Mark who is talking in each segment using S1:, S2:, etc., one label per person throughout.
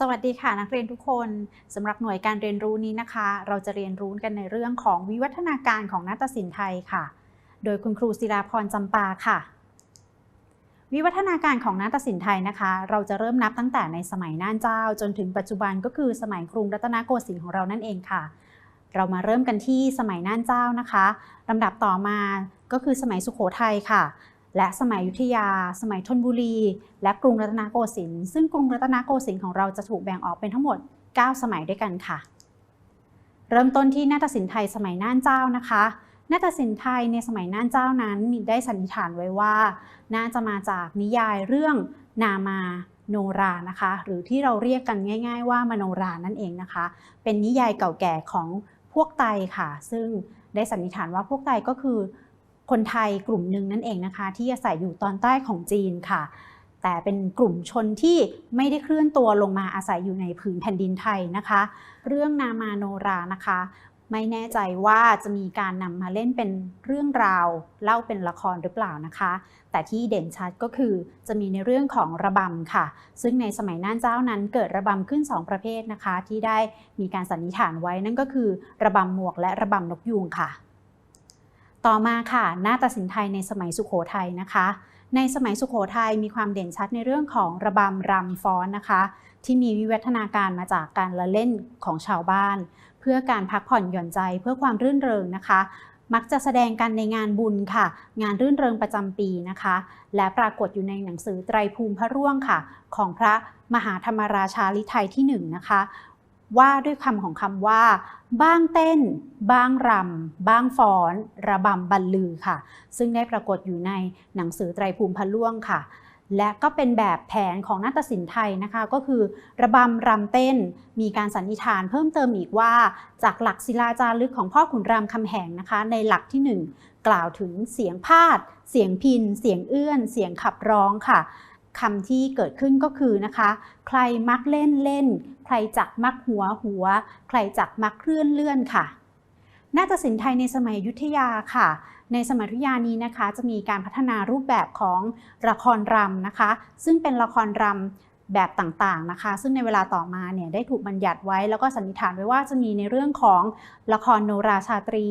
S1: สวัสดีค่ะนักเรียนทุกคนสำหรับหน่วยการเรียนรู้นี้นะคะ เราจะเรียนรู้กันในเรื่องของวิวัฒนาการของนาฏศิลป์ไทยค่ะ โดยคุณครูศิลาพรจำปาค่ะ วิวัฒนาการของนาฏศิลป์ไทยนะคะ เราจะเริ่มนับตั้งแต่ในสมัยน่านเจ้า จนถึงปัจจุบันก็คือสมัยกรุงรัตนโกสินทร์ของเรานั่นเองค่ะ เรามาเริ่มกันที่สมัยน่านเจ้านะคะลำดับต่อมาก็คือสมัยสุโขทัยค่ะ และสมัยยุธยา สมัยธนบุรี และกรุงรัตนโกสินทร์ซึ่งกรุงรัตนโกสินทร์ของเราจะถูกแบ่งออกเป็นทั้งหมด 9 สมัยด้วยกันค่ะ เริ่มต้นที่นาฏศิลป์ไทยสมัยน่านเจ้านะคะนาฏศิลป์ไทยในสมัยน่านเจ้านั้นมีได้สันนิษฐานไว้ว่า น่าจะมาจากนิยายเรื่องนามาโนรานะคะ หรือที่เราเรียกกันง่าย ๆ ว่ามโนรานั่นเองนะคะ เป็นนิยายเก่าแก่ของพวกไตค่ะ ซึ่งได้สันนิษฐานว่าพวกไตก็คือ คนไทยกลุ่มหนึ่งนั่นเองนะคะ ที่อาศัยอยู่ตอนใต้ของจีนค่ะ แต่เป็นกลุ่มชนที่ไม่ได้เคลื่อนตัวลงมาอาศัยอยู่ในผืนแผ่นดินไทยนะคะ เรื่องนามาโนรานะคะ ไม่แน่ใจว่าจะมีการนำมาเล่นเป็นเรื่องราว เล่าเป็นละครหรือเปล่านะคะ แต่ที่เด่นชัดก็คือจะมีในเรื่องของระบำค่ะ ซึ่งในสมัยน่านเจ้านั้นเกิดระบำขึ้น 2 ประเภทนะคะ ที่ได้มีการสันนิษฐานไว้นั่นก็คือ ระบำหมวกและระบำนกยูงค่ะ ต่อมาค่ะนาฏศิลป์ไทยในสมัยสุขโขทัยนะคะ ในสมัยสุขโขทัยมีความเด่นชัดในเรื่องของระบำรำฟ้อนนะคะ ที่มีวิวัฒนาการมาจากการละเล่นของชาวบ้าน เพื่อการพักผ่อนหย่อนใจเพื่อความรื่นเริงนะคะ มักจะแสดงกันในงานบุญค่ะ งานรื่นเริงประจำปีนะคะ และปรากฏอยู่ในหนังสือไตรภูมิพระร่วงค่ะ ของพระมหาธรรมราชาลิไทยที่หนึ่งนะคะ ว่าด้วยคำของคำว่า บ้างเต้น บ้างรำ บ้างฟ้อน ระบำบรรลือค่ะ ซึ่งได้ปรากฏอยู่ในหนังสือไตรภูมิพะร่วงค่ะ และก็เป็นแบบแผนของนาฏศิลป์ไทยนะคะ ก็คือ ระบำรำเต้น มีการสันนิษฐานเพิ่มเติมอีกว่า จากหลักศิลาจารึกของพ่อขุนรามคำแหงนะคะ ในหลักที่ 1 กล่าวถึงเสียงพาด เสียงพิน เสียงเอื้อน เสียงขับร้องค่ะ คำที่เกิดขึ้นก็คือนะคะ ใครมักเล่นเล่น ใครจักมักหัวหัว ใครจักมักเคลื่อนเลื่อนค่ะนาฏศิลป์ไทยในสมัยยุทธยาค่ะ ในสมัยยุทธยานี้นะคะ จะมีการพัฒนารูปแบบของละครรำนะคะ ซึ่งเป็นละครรำแบบต่างๆนะคะ ซึ่งในเวลาต่อมาเนี่ยได้ถูกบัญญัติไว้แล้วก็สันนิษฐานไว้ว่าจะมีในเรื่องของละครโนราชาตรี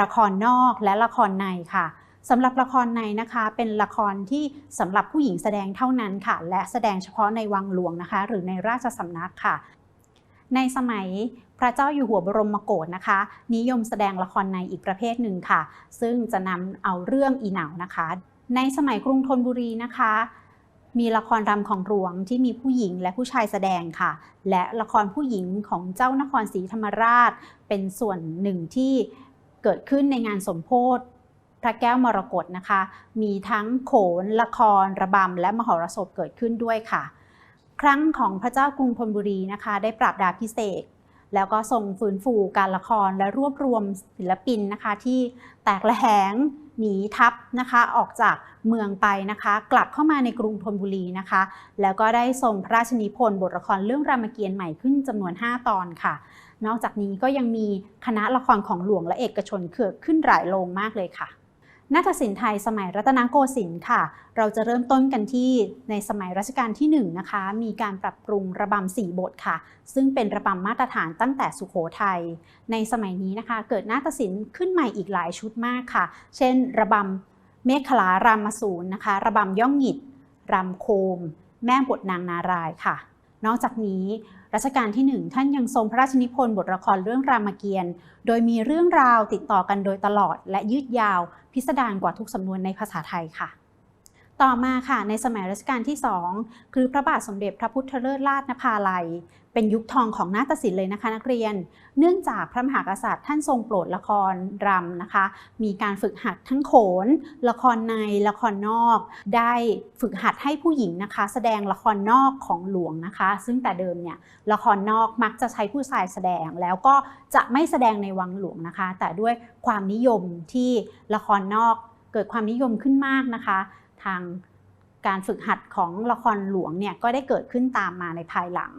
S1: ละครนอกและละครในค่ะ สำหรับละครในนะคะ เป็นละครที่สำหรับผู้หญิงแสดงเท่านั้นค่ะ และแสดงเฉพาะในวังหลวงนะคะ หรือในราชสำนักค่ะ ในสมัยพระเจ้าอยู่หัวบรมโกศนะคะ นิยมแสดงละครในอีกประเภทหนึ่งค่ะ ซึ่งจะนำเอาเรื่องอีเหนานะคะ ในสมัยกรุงธนบุรีนะคะมีละครรำของหลวงที่มีผู้หญิงและผู้ชายแสดงค่ะ และละครผู้หญิงของเจ้านครศรีธรรมราช เป็นส่วนหนึ่งที่เกิดขึ้นในงานสมโพธิ พระแก้วมรกตนะคะ มีทั้งโขน ละคร ระบำ และมหรสพเกิดขึ้นด้วยค่ะ ครั้งของพระเจ้ากรุงธนบุรีนะคะ ได้ปราบดาพิเศษแล้วก็ทรงฟื้นฟูการละครและรวบรวมศิลปินนะคะ ที่แตกละแหงหนีทัพนะคะ ออกจากเมืองไปนะคะ กลับเข้ามาในกรุงธนบุรีนะคะ แล้วก็ได้ทรงพระราชนิพนธ์บทละครเรื่องรามเกียรติ์ใหม่ขึ้นจำนวน 5 ตอนค่ะ นอกจากนี้ก็ยังมีคณะละครของหลวงและเอกชนเกิดขึ้นหลายโรงมากเลยค่ะ นาฏศิลป์ไทยสมัยรัตนโกสินทร์ค่ะ เราจะเริ่มต้นกันที่ในสมัยรัชกาลที่1นนะคะ มีการปรับปรุงระบำสี่บทค่ะ ซึ่งเป็นระบำมาตรฐานตั้งแต่สุขโขทัย ในสมัยนี้นะคะ เกิดนาฏศิลป์ขึ้นใหม่อีกหลายชุดมากค่ะ เช่น ระบำเมฆลารามสูรนะคะ ระบำย่องหงิดรำโคม แม่บทนางนารายค่ะ นอกจากนี้ รัชกาลที่ 1 ท่านยังทรงพระราชนิพนธ์บทละครเรื่องรามเกียรติ์โดยมีเรื่องราวติดต่อกันโดยตลอด และยืดยาว พิสดารกว่าทุกสำนวนในภาษาไทยค่ะ ต่อมาค่ะในสมัยรัชกาลที่ 2 คือพระบาทสมเด็จพระพุทธเลิศราชนภาลัย เป็นยุคทองของนาฏศิลป์เลยนะคะนักเรียน เนื่องจากพระมหากษัตริย์ท่านทรงโปรดละครรำนะคะ มีการฝึกหัดทั้งโขน ละครในละครนอก ได้ฝึกหัดให้ผู้หญิงนะคะ แสดงละครนอกของหลวงนะคะ ซึ่งแต่เดิมเนี่ยละครนอกมักจะใช้ผู้ชายแสดงแล้วก็จะไม่แสดงในวังหลวงนะคะ แต่ด้วยความนิยมที่ละครนอกเกิดความนิยมขึ้นมากนะคะ ทางการฝึกหัดของละครหลวงเนี่ยก็ได้เกิดขึ้นตามมาในภายหลัง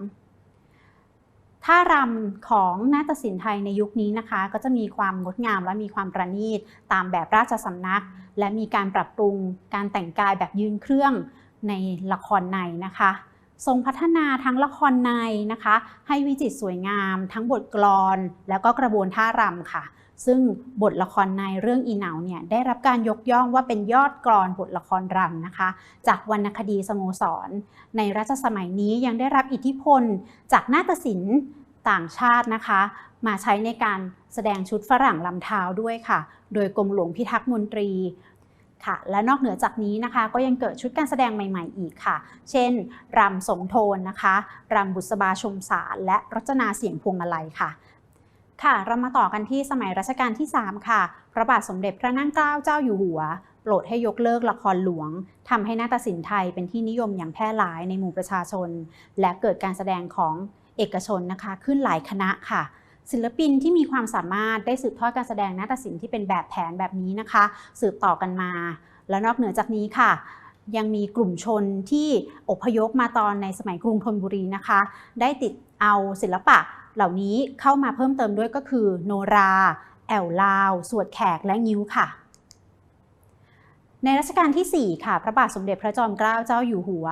S1: ท่ารำของนาฏศิลป์ไทยในยุคนี้นะคะ ก็จะมีความงดงามและมีความประณีตตามแบบราชสำนัก และมีการปรับปรุงการแต่งกายแบบยืนเครื่องในละครในนะคะ ทรงพัฒนาทั้งละครในนะคะ ให้วิจิตรสวยงาม ทั้งบทกลอนแล้วก็กระบวนท่ารำค่ะ ซึ่งบทละครในเรื่องอีเหนาเนี่ยได้รับการยกย่องว่าเป็นยอดกลอนบทละครรำนะคะ จากวรรณคดีสโมสร ในรัชสมัยนี้ยังได้รับอิทธิพล จากนาฏศิลป์ต่างชาตินะคะ มาใช้ในการแสดงชุดฝรั่งลำเท้าด้วยค่ะ โดยกรมหลวงพิทักษ์มนตรี ค่ะและนอกเหนือจากนี้นะคะก็ยังเกิดชุดการแสดงใหม่ ๆ อีกค่ะ เช่นรำสมโทนนะคะรำบุษบาชมสารและรจนาเสียงพวงมาลัยค่ะ ค่ะเรามาต่อกันที่สมัยรัชกาลที่ 3 ค่ะ พระบาทสมเด็จพระนั่งเกล้าเจ้าอยู่หัวโปรดให้ยกเลิกละครหลวงทำให้นาฏศิลป์ไทยเป็นที่นิยมอย่างแพร่หลายในหมู่ประชาชน และเกิดการแสดงของเอกชนนะคะ ขึ้นหลายคณะค่ะ ศิลปินที่มีความสามารถได้สืบทอดการแสดงนาฏศิลป์ที่เป็นแบบแผนแบบนี้นะคะ สืบต่อกันมา แล้วนอกเหนือจากนี้ค่ะ ยังมีกลุ่มชนที่อพยพมาตอนในสมัยกรุงธนบุรีนะคะ ได้ติดเอาศิลปะเหล่านี้เข้ามาเพิ่มเติมด้วยก็คือ โนรา แอวลาว สวดแขกและงิ้วค่ะในรัชกาลที่ 4 ค่ะ พระบาทสมเด็จพระจอมเกล้าเจ้าอยู่หัว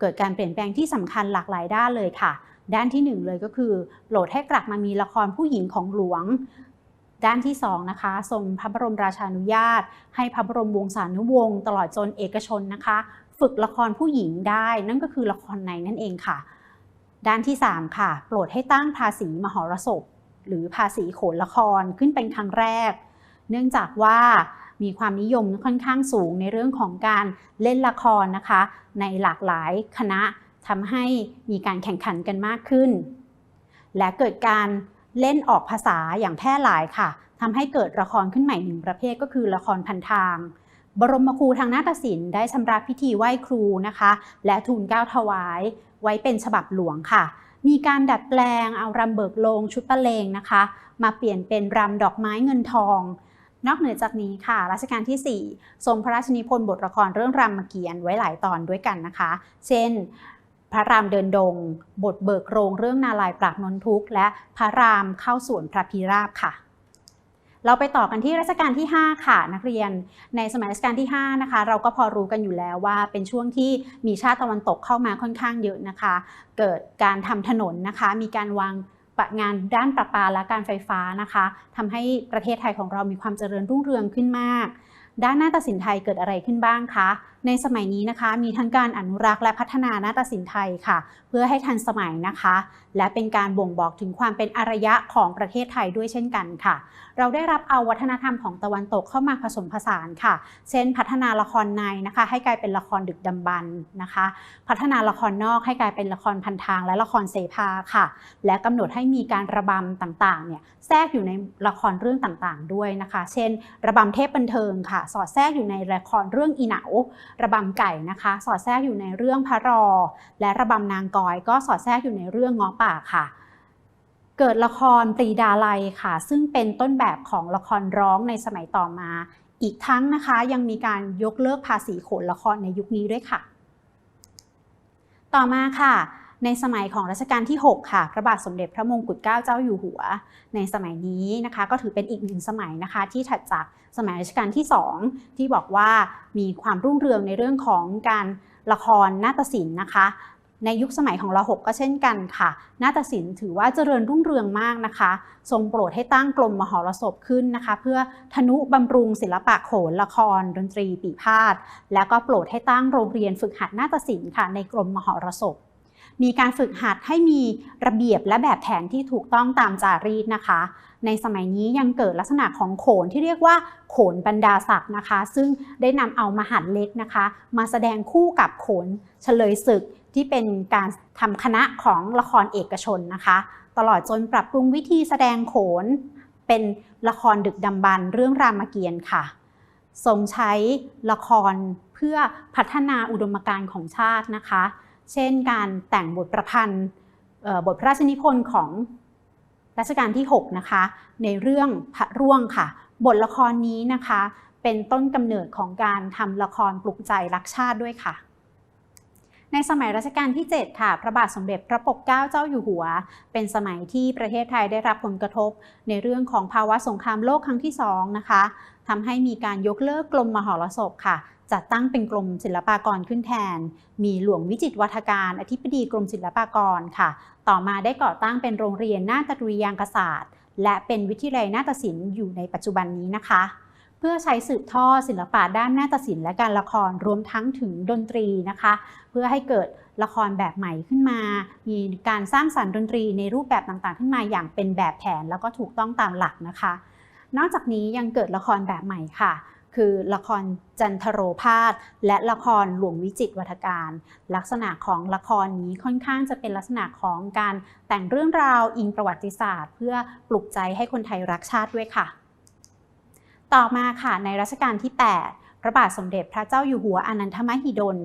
S1: เกิดการเปลี่ยนแปลงที่สำคัญหลากหลายด้านเลยค่ะ ด้านที่1เลยก็คือโปรดให้กลับมามีละครผู้หญิงของหลวง ด้านที่2นะคะทรงพระบรมราชานุญาต ให้พระบรมวงศานุวงศ์ตลอดจนเอกชนนะคะ ฝึกละครผู้หญิงได้ นั่นก็คือละครในนั่นเองค่ะ ด้านที่ 3 ค่ะ โปรดให้ตั้งภาษีมหรสพ หรือภาษีโขนละครขึ้นเป็นครั้งแรก เนื่องจากว่ามีความนิยมค่อนข้างสูงในเรื่องของการเล่นละครนะคะ ในหลากหลายคณะ ทำให้มีการแข่งขันกันมากขึ้น และเกิดการเล่นออกภาษาอย่างแพร่หลายค่ะทำให้เกิดละครขึ้นใหม่หนึ่งประเภทก็คือละครพันทาง บรมครูทางนาฏศิลป์ได้ชำระพิธีไหว้ครูนะคะ และทูลเกล้าถวาย ไว้เป็นฉบับหลวงค่ะ มีการดัดแปลงเอารำเบิกโลงชุดตะเลงนะคะ มาเปลี่ยนเป็นรำดอกไม้เงินทอง นอกเหนือจากนี้ค่ะ รัชกาลที่ 4 ทรงพระราชนิพนธ์บทละครเรื่องรามเกียรติ์ไว้หลายตอนด้วยกันนะคะ เช่น พระรามเดินดง บทเบิกโรงเรื่องนาลายปราบนนทุกข์ และพระรามเข้าสวนพระพิราบค่ะ เราไปต่อกันที่รัชกาลที่ 5 ค่ะ นักเรียน ในสมัยรัชกาลที่ 5 นะคะ เราก็พอรู้กันอยู่แล้วว่าเป็นช่วงที่มีชาติตะวันตกเข้ามาค่อนข้างเยอะนะคะ เกิดการทำถนนนะคะ มีการวางประงานด้านประปาและการไฟฟ้านะคะทำให้ประเทศไทยของเรามีความเจริญรุ่งเรืองขึ้นมาก ด้านนาฏศิลป์ไทยเกิดอะไรขึ้นบ้างคะ ในสมัยนี้นะคะ มีทั้งการอนุรักษ์และพัฒนานาฏศิลป์ไทยค่ะ เพื่อให้ทันสมัยนะคะ และเป็นการบ่งบอกถึงความเป็นอารยะของประเทศไทยด้วยเช่นกันค่ะ เราได้รับเอาวัฒนธรรมของตะวันตกเข้ามาผสมผสานค่ะ เช่น พัฒนาละครในนะคะ ให้กลายเป็นละครดึกดำบรรนะคะ พัฒนาละครนอกให้กลายเป็นละครพันทาง และละครเสภาค่ะ และกำหนดให้มีการระบำต่างๆเนี่ยแทรกอยู่ในละครเรื่องต่างๆ ด้วยนะคะ เช่น ระบำเทพบันเทิงค่ะ สอดแทรกอยู่ในละครเรื่องอีเหนาระบำไก่นะคะ สอดแทรกอยู่ในเรื่องพระรอ และระบำนางกอย ก็สอดแทรกอยู่ในเรื่องง้อป่าค่ะ เกิดละครปรีดาลัยค่ะ ซึ่งเป็นต้นแบบของละครร้องในสมัยต่อมา อีกทั้งนะคะยังมีการยกเลิกภาษีโขนละครในยุคนี้ด้วยค่ะ ต่อมาค่ะ ในสมัยของรัชกาลที่ 6 ค่ะ พระบาทสมเด็จพระมงกุฎเกล้าเจ้าอยู่หัว ในสมัยนี้นะคะ ก็ถือเป็นอีกหนึ่งสมัยนะคะ ที่ถัดจากสมัยรัชกาลที่ 2 ที่บอกว่ามีความรุ่งเรืองในเรื่องของการละครนาฏศิลป์นะคะ ในยุคสมัยของรหกก็เช่นกันค่ะ นาฏศิลป์ถือว่าเจริญรุ่งเรืองมากนะคะ ทรงโปรดให้ตั้งกรมมหรสพขึ้นนะคะ เพื่อทนุบำรุงศิลปะโขนละคร ดนตรีปีพาทย์แล้วก็โปรดให้ตั้งโรงเรียนฝึกหัดนาฏศิลป์ค่ะในกรมมหรสพ มีการฝึกหัดให้มีระเบียบและแบบแผนที่ถูกต้องตามจารีตนะคะ ในสมัยนี้ยังเกิดลักษณะของโขนที่เรียกว่าโขนบรรดาศักดิ์นะคะ ซึ่งได้นำเอามหัดเล็กนะคะ มาแสดงคู่กับโขนเฉลยศึกที่เป็นการทำคณะของละครเอกชนนะคะ ตลอดจนปรับปรุงวิธีแสดงโขน เป็นละครดึกดำบรรพ์เรื่องรามเกียรติ์ค่ะทรงใช้ละครเพื่อพัฒนาอุดมการณ์ของชาตินะคะ เช่นการแต่งบทประพันธ์บทพระราชนิพนธ์ของรัชกาลที่ 6 นะคะ ในเรื่องพระร่วงค่ะ บทละครนี้นะคะ เป็นต้นกำเนิดของการทำละครปลุกใจรักชาติด้วยค่ะ ในสมัยรัชกาลที่ 7 ค่ะ พระบาทสมเด็จพระปกเกล้าเจ้าอยู่หัว เป็นสมัยที่ประเทศไทยได้รับผลกระทบ ในเรื่องของภาวะสงครามโลกครั้งที่ 2 นะคะทำให้มีการยกเลิกกรมมหรสพค่ะจัดตั้งเป็นกรมศิลปากรขึ้นแทน มีหลวงวิจิตวัฒการอธิบดีกรมศิลปากรค่ะ ต่อมาได้ก่อตั้งเป็นโรงเรียนนาฏดุริยางคศาสตร์ และเป็นวิทยาลัยนาฏศิลป์อยู่ในปัจจุบันนี้นะคะ เพื่อใช้สืบทอดศิลปะด้านนาฏศิลป์และการละครรวมทั้งถึงดนตรีนะคะ เพื่อให้เกิดละครแบบใหม่ขึ้นมา มีการสร้างสรรค์ดนตรีในรูปแบบต่างๆ ขึ้นมาอย่างเป็นแบบแผนแล้วก็ถูกต้องตามหลักนะคะ นอกจากนี้ยังเกิดละครแบบใหม่ค่ะ คือละครจันทโรพาสและละครหลวงวิจิตรวัฒการ ลักษณะของละครนี้ค่อนข้างจะเป็นลักษณะของการแต่งเรื่องราวอิงประวัติศาสตร์ เพื่อปลุกใจให้คนไทยรักชาติด้วยค่ะ ต่อมาค่ะในรัชกาลที่ 8 พระบาทสมเด็จพระเจ้าอยู่หัวอนันทมหิดล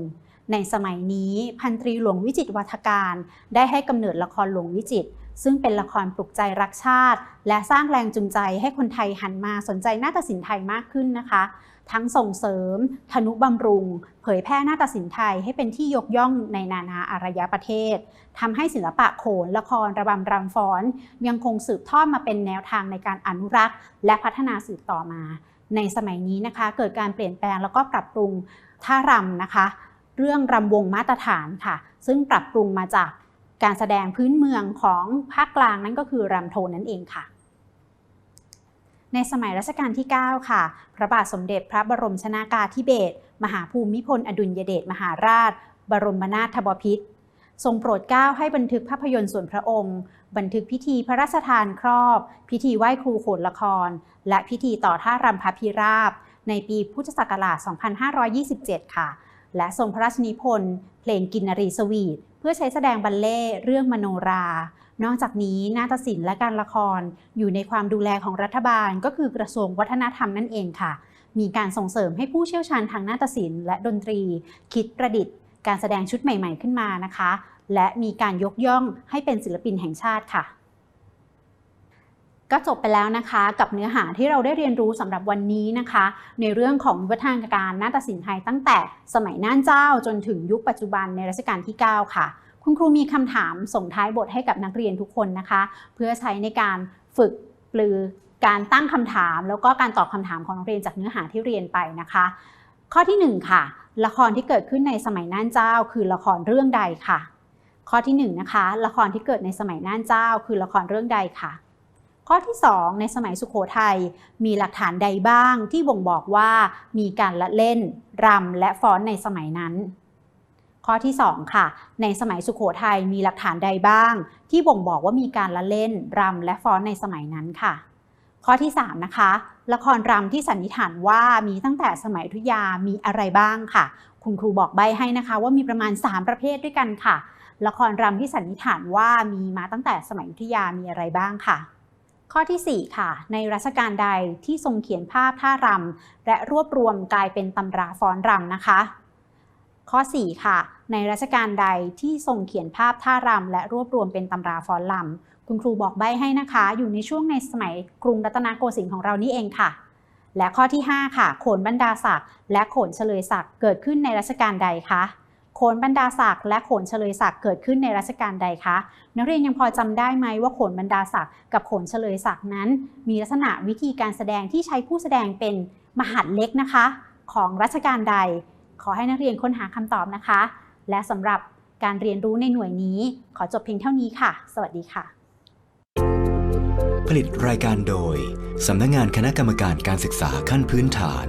S1: ในสมัยนี้พันตรีหลวงวิจิตรวัฒการ ได้ให้กำเนิดละครหลวงวิจิตร ซึ่งเป็นละครปลุกใจรักชาติ และสร้างแรงจูงใจให้คนไทยหันมาสนใจนาฏศิลป์ไทยมากขึ้นนะคะ ทั้งส่งเสริม ธนุบำรุง เผยแพร่นาฏศิลป์ไทยให้เป็นที่ยกย่องในนานาอารยประเทศทำให้ศิลปะโขนละครระบำรำฟ้อน ยังคงสืบทอดมาเป็นแนวทางในการอนุรักษ์ และพัฒนาสืบต่อมา ในสมัยนี้นะคะ เกิดการเปลี่ยนแปลงแล้วก็ปรับปรุงท่ารำนะคะ เรื่องรำวงมาตรฐานค่ะ ซึ่งปรับปรุงมาจาก การแสดงพื้นเมืองของภาคกลางนั่นก็คือรำโทนนั่นเองค่ะ ในสมัยรัชกาลที่ 9 ค่ะ พระบาทสมเด็จพระบรมชนากาธิเบศรมหาภูมิพลอดุลยเดชมหาราช บรมนาถบพิตรทรงโปรดเกล้าให้บันทึกภาพยนตร์ส่วนพระองค์ บันทึกพิธีพระราชทานครอบ พิธีไหว้ครูโขนละคร และพิธีต่อท่ารำพระพิราบ ในปีพุทธศักราช 2527 ค่ะ และทรงพระราชนิพนธ์เพลงกินนรีสวีท เพื่อใช้แสดงบัลเล่เรื่องมโนรา นอกจากนี้นาฏศิลป์และการละครอยู่ในความดูแลของรัฐบาล ก็คือกระทรวงวัฒนธรรมนั่นเองค่ะ มีการส่งเสริมให้ผู้เชี่ยวชาญทางนาฏศิลป์และดนตรี คิดประดิษฐ์ การแสดงชุดใหม่ ๆ ขึ้นมานะคะ และมีการยกย่องให้เป็นศิลปินแห่งชาติค่ะ ก็จบไปแล้วนะคะกับเนื้อหาที่เราได้เรียนรู้สำหรับวันนี้นะคะ ในเรื่องของวิวัฒนาการนาฏศิลป์ไทยตั้งแต่สมัยน่านเจ้าจนถึงยุคปัจจุบันในรัชกาลที่ 9 ค่ะ คุณครูมีคำถามส่งท้ายบทให้กับนักเรียนทุกคนนะคะ เพื่อใช้ในการฝึกปลือการตั้งคำถาม แล้วก็การตอบคำถามของนักเรียนจากเนื้อหาที่เรียนไปนะคะ ข้อที่ 1 ค่ะ ละครที่เกิดขึ้นในสมัยน่านเจ้า คือละครเรื่องใดค่ะ ข้อที่1นะคะละครที่เกิดในสมัยน่านเจ้า คือละครเรื่องใดค่ะ ข้อที่ 2 ในสมัยสุโขทัยมีหลักฐานใดบ้างที่บ่งบอกว่ามีการละเล่นรำและฟ้อนในสมัยนั้น ข้อที่ 2 ค่ะ ในสมัยสุโขทัยมีหลักฐานใดบ้าง ที่บ่งบอกว่ามีการละเล่นรำและฟ้อนในสมัยนั้นค่ะ ข้อที่ 3 นะคะ ละครรำที่สันนิษฐานว่ามีตั้งแต่สมัยอยุยามีอะไรบ้างค่ะ คุณครูบอกใบให้นะคะ ว่ามีประมาณ 3 ประเภทด้วยกันค่ะ ละครรำที่สันนิษฐานว่ามีมาตั้งแต่สมัยอยุธยามีอะไรบ้างค่ะ ข้อที่ 4 ค่ะ ในรัชกาลใดที่ทรงเขียนภาพท่ารำและรวบรวมกลายเป็นตำราฟ้อนรำนะคะ ข้อ 4 ค่ะ ในรัชกาลใดที่ทรงเขียนภาพท่ารำและรวบรวมเป็นตำราฟ้อนรำคุณครูบอกใบให้นะคะ อยู่ในช่วงในสมัยกรุงรัตนโกสินทร์ของเรานี่เองค่ะ และข้อที่ 5 ค่ะ โขนบรรดาศักดิ์และโขนเฉลยศักดิ์เกิดขึ้นในรัชกาลใดคะ โขนบรรดาศักดิ์และโขนเฉลยศักดิ์เกิดขึ้นในรัชกาลใดคะนักเรียนยังพอจำได้ไหมว่าโขนบรรดาศักดิ์กับโขนเฉลยศักดิ์นั้น มีลักษณะวิธีการแสดงที่ใช้ผู้แสดงเป็นมหัดเล็กนะคะ ของรัชกาลใด ขอให้นักเรียนค้นหาคำตอบนะคะ และสำหรับการเรียนรู้ในหน่วยนี้ ขอจบเพียงเท่านี้ค่ะ สวัสดีค่ะ
S2: ผลิตรายการโดยสำนักงานคณะกรรมการการศึกษาขั้นพื้นฐาน